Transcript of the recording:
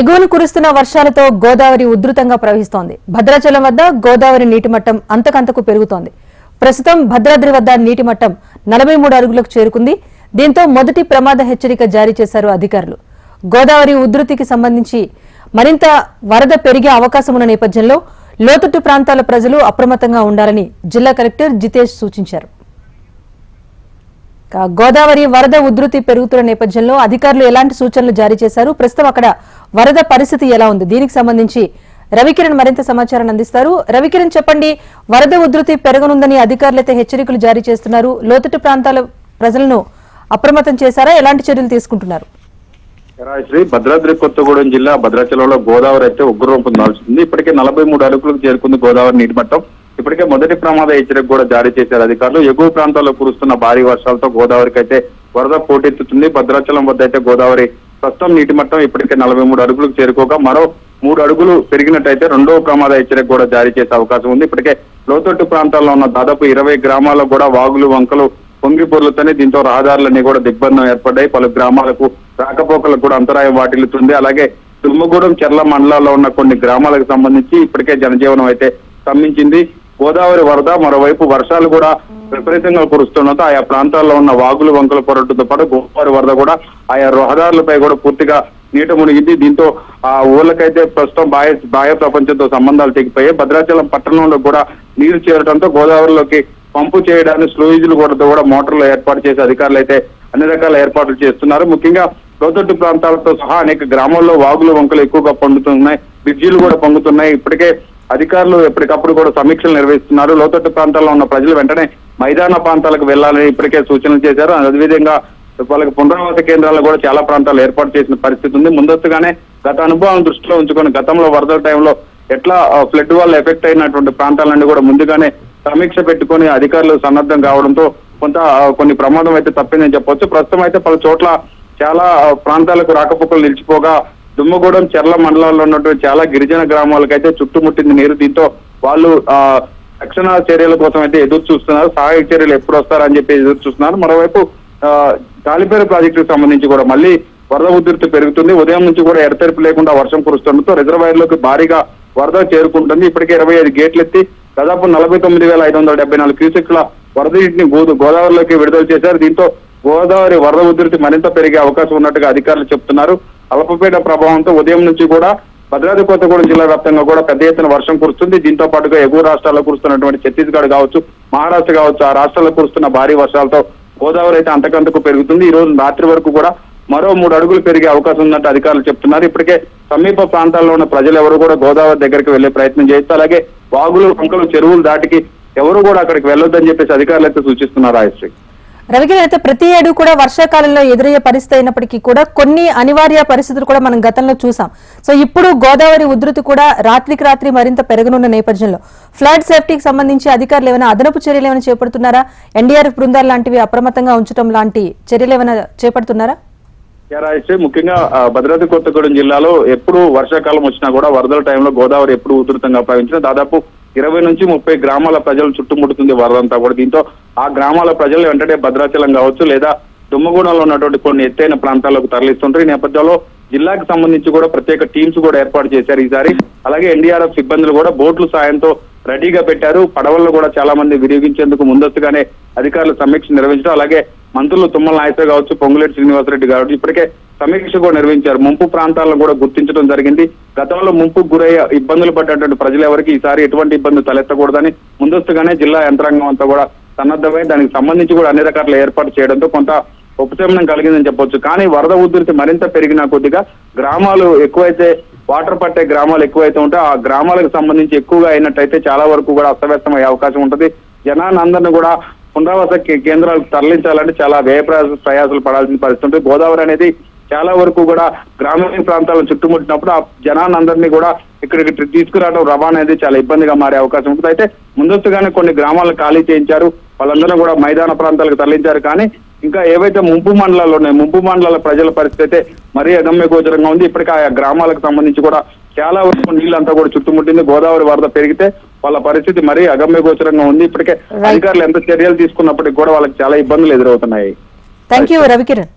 ఎగువన కురుస్తున్న వర్షాలతో గోదావరి ఉధృతంగా ప్రవహిస్తోంది. భద్రాచలం వద్ద గోదావరి నీటి మట్టం అంతకంతకు పెరుగుతోంది. ప్రస్తుతం భద్రాద్రి వద్ద నీటి మట్టం నలభై మూడు అడుగులకు చేరుకుంది. దీంతో మొదటి ప్రమాద హెచ్చరిక జారీ చేశారు అధికారులు. గోదావరి ఉధృతికి సంబంధించి మరింత వరద పెరిగే అవకాశం ఉన్న నేపథ్యంలో లోతట్టు ప్రాంతాల ప్రజలు అప్రమత్తంగా ఉండాలని జిల్లా కలెక్టర్ జితేష్ సూచించారు. గోదావరి వరద ఉధృతి పెరుగుతున్న నేపథ్యంలో అధికారులు ఎలాంటి సూచనలు జారీ చేశారు? ప్రస్తుతం అక్కడ వరద పరిస్థితి ఎలా ఉంది? దీనికి సంబంధించి రవికిరణ్ మరింత సమాచారాన్ని అందిస్తారు. రవికిరణ్ చెప్పండి వరద ఉధృతి పెరగనుందని అధికారులైతే హెచ్చరికలు జారీ చేస్తున్నారు. లోతట్టు ప్రాంతాల ప్రజలను అప్రమత్తం చేశారా? ఎలాంటి చర్యలు తీసుకుంటున్నారు? శ్రీ భద్రాద్రి కొత్తగూడెం జిల్లా భద్రాచలంలో గోదావరి అయితే ఉగ్రరూపం దాల్చుతుంది ఇప్పటికే నలభై మూడు అడుగులకు చేరుకుంది గోదావరి నీటి మట్టం. ఇప్పటికే మొదటి ప్రమాద హెచ్చరిక కూడా జారీ చేశారు అధికారులు. ఎగువ ప్రాంతాల్లో కురుస్తున్న భారీ వర్షాలతో గోదావరికి అయితే వరద పోటెత్తుతుంది. భద్రాచలం వద్ద అయితే గోదావరి ప్రస్తుతం నీటి మట్టం ఇప్పటికే నలభై మూడు అడుగులకు చేరుకోగా మరో మూడు అడుగులు పెరిగినట్టయితే రెండవ ప్రమాద హెచ్చరిక కూడా జారీ చేసే అవకాశం ఉంది. ఇప్పటికే లోతట్టు ప్రాంతాల్లో ఉన్న దాదాపు ఇరవై గ్రామాల్లో కూడా వాగులు వంకలు పొంగి పొర్లుతోనే దీంతో రహదారులన్నీ కూడా దిగ్బంధం ఏర్పడ్డాయి. పలు గ్రామాలకు రాకపోకలకు కూడా అంతరాయం వాటిల్లుతుంది. అలాగే తుమ్మగూడెం చెర్ల మండలాల్లో ఉన్న కొన్ని గ్రామాలకు సంబంధించి ఇప్పటికే జనజీవనం అయితే స్తంభించింది. గోదావరి వరద మరోవైపు వర్షాలు కూడా విపరీతంగా కురుస్తుండటంతో ఆయా ప్రాంతాల్లో ఉన్న వాగులు వంకలు పొరటుతో పాటు గోదావరి వరద కూడా ఆయా రహదారులపై కూడా పూర్తిగా నీట మునిగింది. దీంతో ఆ ఊళ్ళకైతే ప్రస్తుతం బాహ్య బాహ్య ప్రపంచంతో సంబంధాలు తెగిపోయాయి. భద్రాచలం పట్టణంలో కూడా నీరు చేరడంతో గోదావరిలోకి పంపు చేయడానికి స్లూయిజులు కూడా కూడా మోటార్లు ఏర్పాటు చేసి అధికారులు అయితే అన్ని రకాల ఏర్పాట్లు చేస్తున్నారు. ముఖ్యంగా లోతట్టు ప్రాంతాలతో సహా అనేక గ్రామాల్లో వాగులు వంకలు ఎక్కువగా పండుతున్నాయి. బ్రిడ్జిలు కూడా పొంగుతున్నాయి ఇప్పటికే అధికారులు ఎప్పటికప్పుడు కూడా సమీక్షలు నిర్వహిస్తున్నారు. లోతట్టు ప్రాంతాల్లో ఉన్న ప్రజలు వెంటనే మైదాన ప్రాంతాలకు వెళ్ళాలని ఇప్పటికే సూచనలు చేశారు. అదేవిధంగా వాళ్ళకి పునరావాస కేంద్రాలు కూడా చాలా ప్రాంతాలు ఏర్పాటు చేసిన పరిస్థితి ఉంది. ముందస్తుగానే గత అనుభవాలను దృష్టిలో ఉంచుకొని గతంలో వరదల టైంలో ఎట్లా ఫ్లడ్ వల్ల ఎఫెక్ట్ అయినటువంటి ప్రాంతాలన్నీ కూడా ముందుగానే సమీక్ష పెట్టుకొని అధికారులు సన్నద్ధం కావడంతో కొంత కొన్ని ప్రమాదం అయితే తప్పిందని చెప్పొచ్చు. ప్రస్తుతం అయితే పలు చోట్ల చాలా ప్రాంతాలకు రాకపోకలు నిలిచిపోగా దుమ్మగూడెం చెర్ల మండలాల్లో ఉన్నటువంటి చాలా గిరిజన గ్రామాలకైతే చుట్టుముట్టింది నీరు. దీంతో వాళ్ళు ఆ రక్షణ చర్యల కోసం అయితే ఎదురు చూస్తున్నారు. సహాయక చర్యలు ఎప్పుడు వస్తారని చెప్పి ఎదురు చూస్తున్నారు. మరోవైపు ఆ, గాలిపేరు ప్రాజెక్టుకు సంబంధించి కూడా మళ్ళీ వరద ఉధృతి పెరుగుతుంది. ఉదయం నుంచి కూడా ఎడతెరిపి లేకుండా వర్షం కురుస్తుండటంతో రిజర్వాయర్లోకి భారీగా వరద చేరుకుంటుంది. ఇప్పటికే ఇరవై ఐదు గేట్లు ఎత్తి దాదాపు నలభై తొమ్మిది వేల ఐదు వందల డెబ్బై నాలుగు క్యూసెక్ల వరద నీటిని గోదావరిలోకి విడుదల చేశారు. దీంతో గోదావరి వరద ఉధృతి మరింత పెరిగే అవకాశం ఉన్నట్టుగా అధికారులు చెప్తున్నారు. అల్పపీడ ప్రభావంతో ఉదయం నుంచి కూడా భద్రాద్రి కొత్తగూడెం జిల్లా వ్యాప్తంగా కూడా పెద్ద ఎత్తున వర్షం కురుస్తుంది. దీంతో పాటుగా ఎగువ రాష్ట్రాల్లో కురుస్తున్నటువంటి ఛత్తీస్గఢ్ కావచ్చు మహారాష్ట్ర కావచ్చు ఆ రాష్ట్రాల్లో కురుస్తున్న భారీ వర్షాలతో గోదావరి అయితే అంతకంతకు పెరుగుతుంది. ఈ రోజు రాత్రి వరకు కూడా మరో మూడు అడుగులు పెరిగే అవకాశం ఉన్నట్టు అధికారులు చెప్తున్నారు. ఇప్పటికే సమీప ప్రాంతాల్లో ఉన్న ప్రజలు ఎవరు కూడా గోదావరి దగ్గరికి వెళ్ళే ప్రయత్నం చేయొచ్చు. అలాగే వాగులు వంకలు చెరువులు దాటికి ఎవరు కూడా అక్కడికి వెళ్ళొద్దని చెప్పేసి అధికారులు అయితే సూచిస్తున్నారు. రాయశ్రీ రవికి అయితే ప్రతి ఏడు కూడా వర్షాకాలంలో ఎదురయ్యే పరిస్థితి అయినప్పటికీ కూడా కొన్ని అనివార్య పరిస్థితులు కూడా మనం గతంలో చూసాం. సో ఇప్పుడు గోదావరి ఉధృతి కూడా రాత్రికి రాత్రి మరింత పెరగనున్న నేపథ్యంలో ఫ్లడ్ సేఫ్టీకి సంబంధించి అధికారులు ఏమైనా అదనపు చర్యలు ఏమైనా చేపడుతున్నారా? ఎన్డీఆర్ఎఫ్ బృందాలు లాంటివి అప్రమత్తంగా ఉంచడం లాంటి చర్యలు ఏమైనా చేపడుతున్నారా? అయితే ముఖ్యంగా భద్రాద్రి కొత్తగూడెం జిల్లాలో ఎప్పుడు వర్షాకాలం వచ్చినా కూడా వరదల టైంలో గోదావరి ఎప్పుడు ఉధృతంగా ప్రవహించినా దాదాపు ఇరవై నుంచి ముప్పై గ్రామాల ప్రజలు చుట్టుముడుతుంది వరదంతా కూడా. దీంతో ఆ గ్రామాల ప్రజలు వెంటనే భద్రాచలం కావచ్చు లేదా దుమ్మగూడెంలో ఉన్నటువంటి కొన్ని ఎత్తైన ప్రాంతాలకు తరలిస్తుంటారు. ఈ నేపథ్యంలో జిల్లాకు సంబంధించి కూడా ప్రత్యేక టీమ్స్ కూడా ఏర్పాటు చేశారు ఈసారి. అలాగే ఎన్డీఆర్ఎఫ్ సిబ్బందులు కూడా బోట్ల సాయంతో రెడీగా పెట్టారు. పడవలను కూడా చాలా మంది వినియోగించేందుకు ముందస్తుగానే అధికారులు సమీక్ష నిర్వహించడం అలాగే మంత్రులు తుమ్మల నాయతో కావచ్చు పొంగులేటి శ్రీనివాసరెడ్డి కావచ్చు ఇప్పటికే సమీక్ష కూడా నిర్వహించారు. ముంపు ప్రాంతాలను కూడా గుర్తించడం జరిగింది. గతంలో ముంపుకు గురయ్యే ఇబ్బందులు పడ్డటువంటి ప్రజలు ఎవరికి ఈసారి ఎటువంటి ఇబ్బందులు తలెత్తకూడదని ముందస్తుగానే జిల్లా యంత్రాంగం అంతా కూడా సన్నద్ధమై దానికి సంబంధించి కూడా అన్ని రకాల ఏర్పాటు చేయడంతో కొంత ఉపశమనం కలిగిందని చెప్పొచ్చు. కానీ వరద ఉధృతి మరింత పెరిగిన కొద్దిగా గ్రామాలు ఎక్కువైతే వాటర్ పట్టే గ్రామాలు ఎక్కువైతే ఉంటే ఆ గ్రామాలకు సంబంధించి ఎక్కువగా అయినట్టయితే చాలా వరకు కూడా అస్తవ్యస్తం అయ్యే అవకాశం ఉంటుంది. జనాన్ని కూడా పునరావాస కేంద్రాలకు తరలించాలంటే చాలా వ్యయ ప్రయాసాలు పడాల్సిన పరిస్థితి ఉంటుంది. గోదావరి అనేది చాలా వరకు కూడా గ్రామీణ ప్రాంతాలను చుట్టుముట్టినప్పుడు ఆ జనాన్ని కూడా ఇక్కడికి తీసుకురావడం రవాణా అనేది చాలా ఇబ్బందిగా మారే అవకాశం ఉంటుంది. అయితే ముందస్తుగానే కొన్ని గ్రామాలను ఖాళీ చేయించారు. వాళ్ళందరూ కూడా మైదాన ప్రాంతాలకు తరలించారు. కానీ ఇంకా ఏవైతే ముంపు మండలాలు ఉన్నాయి ముంపు మండలాల ప్రజల పరిస్థితి అయితే మరీ అగమ్య గోచరంగా ఉంది. ఇప్పటికే ఆ గ్రామాలకు సంబంధించి కూడా చాలా వరకు నీళ్ళంతా కూడా చుట్టుముట్టింది. గోదావరి వరద పెరిగితే వాళ్ళ పరిస్థితి మరీ అగమ్య గోచరంగా ఉంది. ఇప్పటికే. అధికారులు ఎంత చర్యలు తీసుకున్నప్పటికీ కూడా వాళ్ళకి చాలా ఇబ్బందులు ఎదురవుతున్నాయి. Thank you Ravikiran